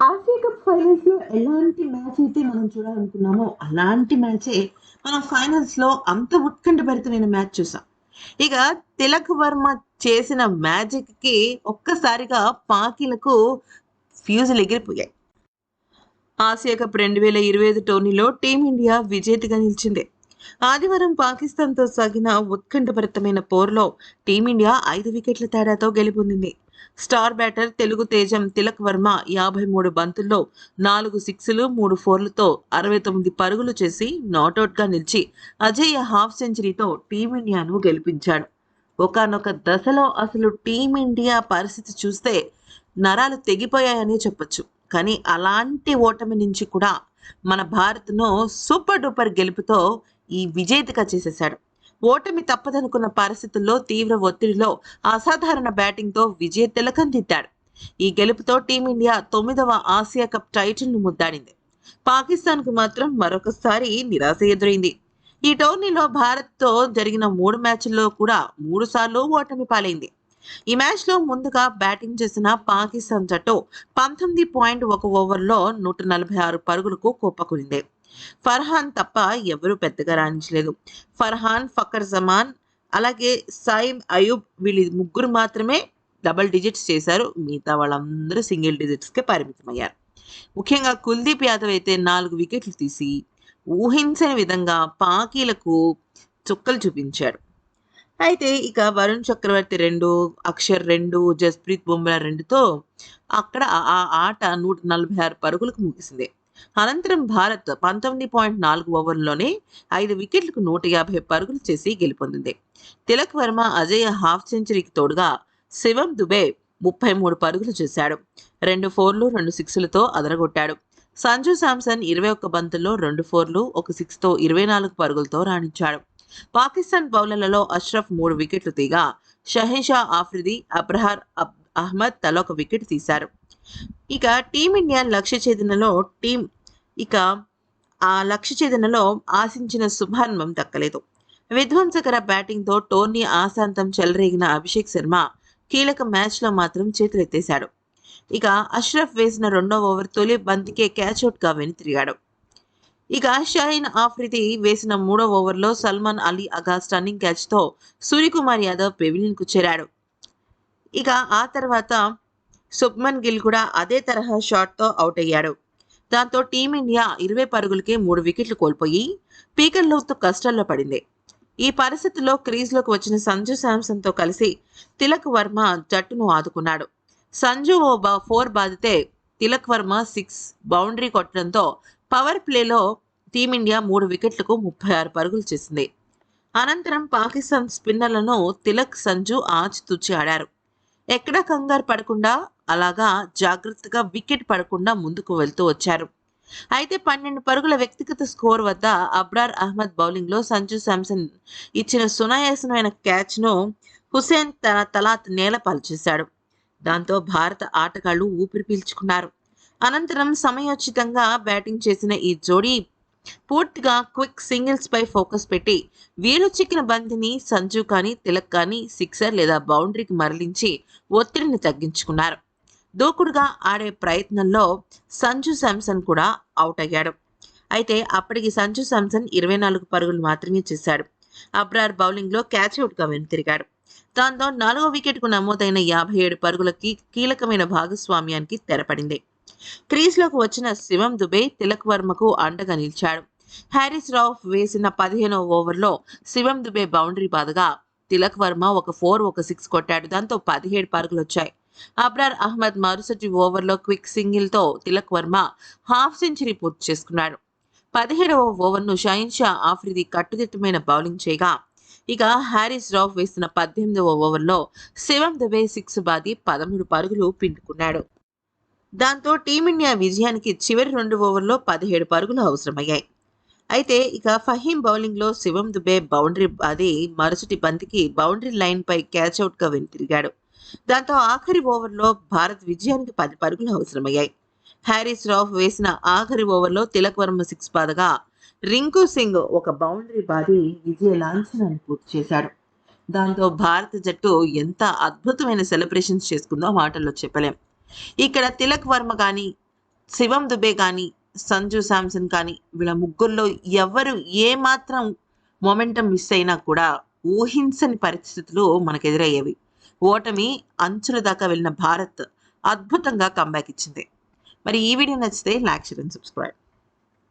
Asia cup ఫైనల్స్లో ఎలాంటి match అయితే మనం చూడాలనుకున్నామో అలాంటి మ్యాచే మనం ఫైనల్స్లో అంత ఉత్కంఠభరితమైన మ్యాచ్ చూసాం. ఇక తిలక్ వర్మ చేసిన మ్యాజిక్కి ఒక్కసారిగా పాకిలకు ఫ్యూజులు ఎగిరిపోయాయి. ఆసియా కప్ రెండు వేల ఇరవై ఐదు టోర్నీలో టీమిండియా విజేతగా నిలిచింది. ఆదివారం పాకిస్తాన్తో సాగిన ఉత్కంఠభరితమైన పోరులో టీమిండియా ఐదు వికెట్ల తేడాతో గెలుపొందింది. స్టార్ బ్యాటర్ తెలుగు తేజం తిలక్ వర్మ యాభై మూడు బంతుల్లో నాలుగు సిక్స్లు మూడు ఫోర్లతో అరవై తొమ్మిది పరుగులు చేసి నాటౌట్గా నిలిచి అజేయ హాఫ్ సెంచరీతో టీమిండియాను గెలిపించాడు. ఒకనొక దశలో అసలు టీమిండియా పరిస్థితి చూస్తే నరాలు తెగిపోయాయని చెప్పొచ్చు. కానీ అలాంటి ఓటమి నుంచి కూడా మన భారత్ను సూపర్ డూపర్ గెలుపుతో ఈ విజేతగా చేసేశాడు. ఓటమి తప్పదనుకున్న పరిస్థితుల్లో తీవ్ర ఒత్తిడిలో అసాధారణ బ్యాటింగ్తో విజయ తిలకందిద్దాడు ఈ గెలుపుతో టీమిండియా తొమ్మిదవ ఆసియా కప్ టైటిల్ను ముద్దాడింది. పాకిస్తాన్కు మాత్రం మరొకసారి నిరాశ ఎదురైంది. ఈ టోర్నీలో భారత్తో జరిగిన మూడు మ్యాచ్ల్లో కూడా మూడు సార్లు ఓటమి పాలైంది. ఈ మ్యాచ్లో ముందుగా బ్యాటింగ్ చేసిన పాకిస్తాన్ జట్టు పంతొమ్మిది పాయింట్ ఒక ఓవర్లో నూట నలభై ఆరు పరుగులకు కుప్పకూలింది ఫర్హాన్ తప్ప ఎవరూ పెద్దగా రాణించలేదు. ఫర్హాన్ ఫకర్ జమాన్ అలాగే సైమ్ అయూబ్ వీళ్ళు ముగ్గురు మాత్రమే డబల్ డిజిట్స్ చేశారు. మిగతా వాళ్ళందరూ సింగిల్ డిజిట్స్కే పరిమితమయ్యారు. ముఖ్యంగా కుల్దీప్ యాదవ్ అయితే నాలుగు వికెట్లు తీసి ఊహించని విధంగా పాకీలకు చుక్కలు చూపించాడు. అయితే ఇక వరుణ్ చక్రవర్తి రెండు అక్షర్ రెండు జస్ప్రీత్ బుమ్రా రెండుతో అక్కడ ఆ ఆట నూట నలభై ఆరు పరుగులకు ముగిసింది. అనంతరం భారత్ పంతొమ్మిది పాయింట్ నాలుగు ఓవర్లోనే ఐదు వికెట్లకు నూట యాభై పరుగులు చేసి గెలుపొందింది. తిలక్ వర్మ అజయ్ హాఫ్ సెంచరీకి తోడుగా శివం దుబే ముప్పై మూడు పరుగులు చేశాడు. రెండు ఫోర్లు రెండు సిక్స్లతో అదరగొట్టాడు. సంజు శాంసన్ ఇరవై ఒక్క బంతుల్లో రెండు ఫోర్లు ఒక సిక్స్తో ఇరవై నాలుగు పరుగులతో రాణించాడు. పాకిస్తాన్ బౌలర్లలో అష్రఫ్ మూడు వికెట్లు తీగా షహీషా ఆఫ్రిది అబ్రహార్ అహ్మద్ తలొక ఒక వికెట్ తీశారు. ఇక టీమిండియా లక్ష్య ఛేదనలో టీం ఇక ఆ లక్ష్య ఛేదనలో ఆశించిన శుభారంభం దక్కలేదు. విధ్వంసకర బ్యాటింగ్తో టోర్నీ ఆశాంతం చెలరేగిన అభిషేక్ శర్మ కీలక మ్యాచ్లో మాత్రం చేతులెత్తేశాడు. ఇక అష్రఫ్ వేసిన రెండో ఓవర్ తొలి బంతికే క్యాచ్అవుట్గా వెనుతిరిగాడు ఇక షాహిన్ ఆఫ్రిది వేసిన మూడో ఓవర్లో సల్మాన్ అలీ అగా స్టన్నింగ్ క్యాచ్తో సూర్యకుమార్ యాదవ్ పెవిలియన్కు చేరాడు. ఇక ఆ తర్వాత శుభ్మన్ గిల్ కూడా అదే తరహా షాట్తో అవుట్ అయ్యాడు. దాంతో టీమిండియా ఇరవై పరుగులకే మూడు వికెట్లు కోల్పోయి పీకర్లోతో కష్టాల్లో పడింది. ఈ పరిస్థితిలో క్రీజ్లోకి వచ్చిన సంజు శాంసన్తో కలిసి తిలక్ వర్మ జట్టును ఆదుకున్నాడు. సంజు ఓ బా ఫోర్ బాధితే తిలక్ వర్మ సిక్స్ బౌండరీ కొట్టడంతో పవర్ ప్లేలో టీమిండియా మూడు వికెట్లకు ముప్పై ఆరు పరుగులు చేసింది. అనంతరం పాకిస్తాన్ స్పిన్నర్లను తిలక్ సంజు ఆచితూచి ఆడారు. ఎక్కడా కంగారు పడకుండా అలాగా జాగ్రత్తగా వికెట్ పడకుండా ముందుకు వెళ్తూ వచ్చారు. అయితే పన్నెండు పరుగుల వ్యక్తిగత స్కోర్ వద్ద అబ్రార్ అహ్మద్ బౌలింగ్లో సంజు శాంసన్ ఇచ్చిన సునాయాసమైన క్యాచ్ను హుసేన్ తన తలాత్ నేల చేశాడు దాంతో భారత ఆటగాళ్ళు ఊపిరి పీల్చుకున్నారు. అనంతరం సమయోచితంగా బ్యాటింగ్ చేసిన ఈ జోడీ పూర్తిగా క్విక్ సింగిల్స్ పై ఫోకస్ పెట్టి వీలు చిక్కిన బంతిని సంజు కానీ తిలక్ కానీ సిక్సర్ లేదా బౌండరీకి మరలించి ఒత్తిడిని తగ్గించుకున్నారు. దూకుడుగా ఆడే ప్రయత్నంలో సంజు శాంసన్ కూడా అవుట్ అయ్యాడు. అయితే అప్పటికి సంజు శాంసన్ ఇరవై నాలుగు పరుగులు మాత్రమే చేశాడు. అబ్రార్ బౌలింగ్లో క్యాచ్ అవుట్గా వెనుతిరిగాడు. దాంతో నాలుగో వికెట్కు నమోదైన యాభై ఏడు పరుగులకి కీలకమైన భాగస్వామ్యానికి తెరపడింది. క్రీజ్లోకి వచ్చిన శివం దుబే తిలక్ వర్మకు అండగా నిలిచాడు. హ్యారిస్ రాఫ్ వేసిన పదిహేనవ ఓవర్లో శివం దుబే బౌండరీ బాధగా తిలక్ వర్మ ఒక ఫోర్ ఒక సిక్స్ కొట్టాడు. దాంతో పదిహేడు పరుగులు వచ్చాయి. అబ్రార్ అహ్మద్ మరుసటి ఓవర్లో క్విక్ సింగిల్తో తిలక్ వర్మ హాఫ్ సెంచరీ పూర్తి చేసుకున్నాడు. పదిహేడవ ఓవర్ను షాయిన్ షా ఆఫ్రిది కట్టుదిట్టమైన బౌలింగ్ చేయగా ఇక హ్యారిస్ రాఫ్ వేసిన పద్దెనిమిదవ ఓవర్లో శివం దుబే సిక్స్ బాది పదమూడు పరుగులు పిండుకున్నాడు. దాంతో టీమిండియా విజయానికి చివరి రెండు ఓవర్లో పదిహేడు పరుగులు అవసరమయ్యాయి. అయితే ఇక ఫహీం బౌలింగ్లో శివం దుబే బౌండరీ అది మరుసటి బంతికి బౌండరీ లైన్పై క్యాచ్అవుట్గా వెనుతిరిగాడు. దాంతో ఆఖరి ఓవర్లో భారత్ విజయానికి పది పరుగులు అవసరమయ్యాయి. హ్యారీస్ రాఫ్ వేసిన ఆఖరి ఓవర్లో తిలక్ వర్మ సిక్స్ బాదగా రింకు సింగ్ ఒక బౌండరీ బాది విజయ లాంఛనాన్ని పూర్తి చేశాడు. దాంతో భారత జట్టు ఎంత అద్భుతమైన సెలబ్రేషన్స్ చేసుకుందో మాటల్లో చెప్పలేం. ఇక్కడ తిలక్ వర్మ కానీ శివం దుబే కానీ సంజు శాంసన్ కానీ వీళ్ళ ముగ్గురులో ఎవరు ఏమాత్రం మొమెంటం మిస్ అయినా కూడా ఊహించని పరిస్థితులు మనకు ఎదురయ్యేవి ఓటమి అంచుల దాకా వెళ్ళిన భారత్ అద్భుతంగా కంబ్యాక్ ఇచ్చింది. మరి ఈ వీడియో నచ్చితే లైక్ షేర్ అండ్ సబ్స్క్రైబ్